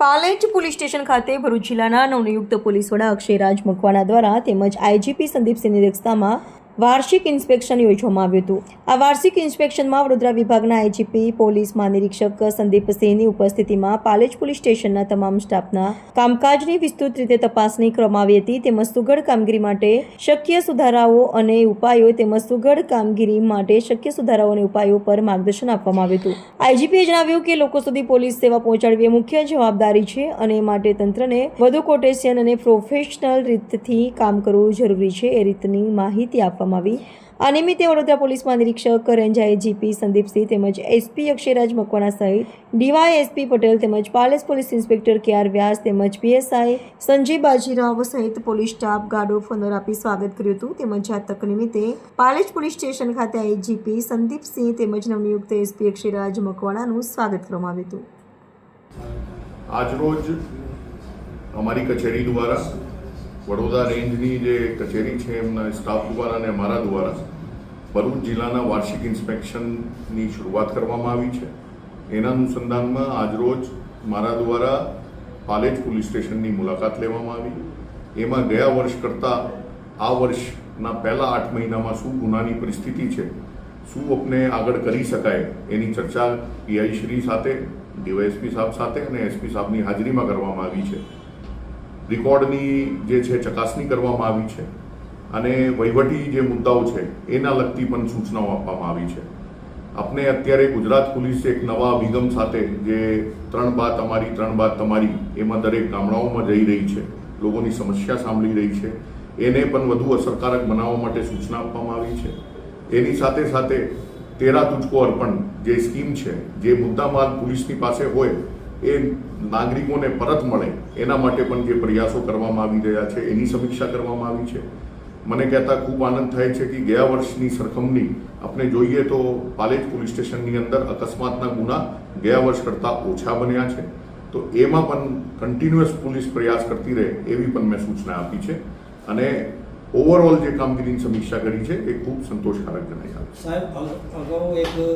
Palej police station ખાતે ભરૂચ જિલ્લાના નવનિયુક્ત પોલીસ વડા અક્ષયરાજ મકવાણા દ્વારા તેમજ આઈજીપી સંદીપસિંહની અધ્યક્ષતામાં વાર્ષિક ઇન્સ્પેક્શન યોજવામાં આવ્યું હતું. આ વાર્ષિક ઇન્સ્પેક્શનમાં વડોદરા વિભાગના આઈજીપી, પોલીસ મહાનિરીક્ષક સંદીપસિંહની ઉપસ્થિતિમાં પાલેજ પોલીસ સ્ટેશનના તમામ સ્ટાફના કામકાજની વિસ્તૃત રીતે તપાસણી કરવામાં આવી હતી. તેમજ સુઘડ કામગીરી માટે શક્ય સુધારાઓ અને ઉપાયો તેમજ સુઘડ કામગીરી માટે શક્ય સુધારાઓ અને ઉપાયો પર માર્ગદર્શન આપવામાં આવ્યું હતું. આઈજીપીએ જણાવ્યું કે લોકો સુધી પોલીસ સેવા પહોંચાડવી એ મુખ્ય જવાબદારી છે અને માટે તંત્રને વધુ કોટેશિયન અને પ્રોફેશનલ રીતથી કામ કરવું જરૂરી છે. એ રીતની માહિતી આપવામાં આવી. આ નિમિત્તે વડોદરા પોલીસમાં નિરીક્ષક રેન્જ જીપી સંદીપસિંહ તેમજ એસપી અક્ષયરાજ મકવાણા સહિત ડીવાય એસપી પટેલ તેમજ palace police inspector K R Vyas તેમજ પીએસઆઈ સંજય બાજીરાવ સહિત પોલીસ સ્ટાફ ગાર્ડો ફોનર આપી સ્વાગત કર્યું હતું. તેમજ આ તક નિમિત્તે પાલેજ પોલીસ સ્ટેશન ખાતે આઈજીપી સંદીપસિંહ તેમજ નવનિયુક્ત એસપી અક્ષયરાજ મકવાણાનું સ્વાગત કરવામાં આવ્યું હતું. આજરોજ અમારી કચેરી દ્વારા વડોદરા રેન્જની જે કચેરી છે, એમના સ્ટાફ દ્વારા અને અમારા દ્વારા ભરૂચ જિલ્લાના વાર્ષિક ઇન્સ્પેક્શનની શરૂઆત કરવામાં આવી છે. એના અનુસંધાનમાં આજરોજ મારા દ્વારા પાલેજ પોલીસ સ્ટેશનની મુલાકાત લેવામાં આવી. એમાં ગયા વર્ષ કરતાં આ વર્ષના પહેલા આઠ મહિનામાં શું ગુનાની પરિસ્થિતિ છે, શું આપણે આગળ કરી શકાય એની ચર્ચા પીઆઈ શ્રી સાથે, ડીવાયએસપી સાહેબ સાથે અને એસપી સાહેબની હાજરીમાં કરવામાં આવી છે. રેકોર્ડની જે છે, ચકાસણી કરવામાં આવી છે અને વહીવટી જે મુદ્દાઓ છે, એના લગતી પણ સૂચનાઓ આપવામાં આવી છે. આપણે અત્યારે ગુજરાત પોલીસ એક નવા અભિગમ સાથે જે ત્રણ બાદ અમારી ત્રણ બાદ તમારી, એમાં દરેક ગામડાઓમાં જઈ રહી છે, લોકોની સમસ્યા સાંભળી રહી છે. એને પણ વધુ અસરકારક બનાવવા માટે સૂચના આપવામાં આવી છે. એની સાથે સાથે તેરા તુજકો અર્પણ જે સ્કીમ છે, જે મુદ્દામાલ પોલીસની પાસે હોય એ નાગરિકોને પરત મળે, એના માટે પણ જે પ્રયાસો કરવામાં આવી રહ્યા છે, એની સમીક્ષા કરવામાં આવી છે. મને કહેતા ખૂબ આનંદ થાય છે કે ગયા વર્ષની સરખામણી આપણે જોઈએ તો પાલેજ પોલીસ સ્ટેશનની અંદર અકસ્માતના ગુના ગયા વર્ષ કરતાં ઓછા બન્યા છે. તો એમાં પણ કન્ટિન્યુઅસ પોલીસ પ્રયાસ કરતી રહે એવી પણ મેં સૂચના આપી છે. અને ઓવરઓલ જે કામગીરીની સમીક્ષા કરી છે, એ ખૂબ સંતોષકારક જણાઈ આવે સાહેબ અગાઉ એક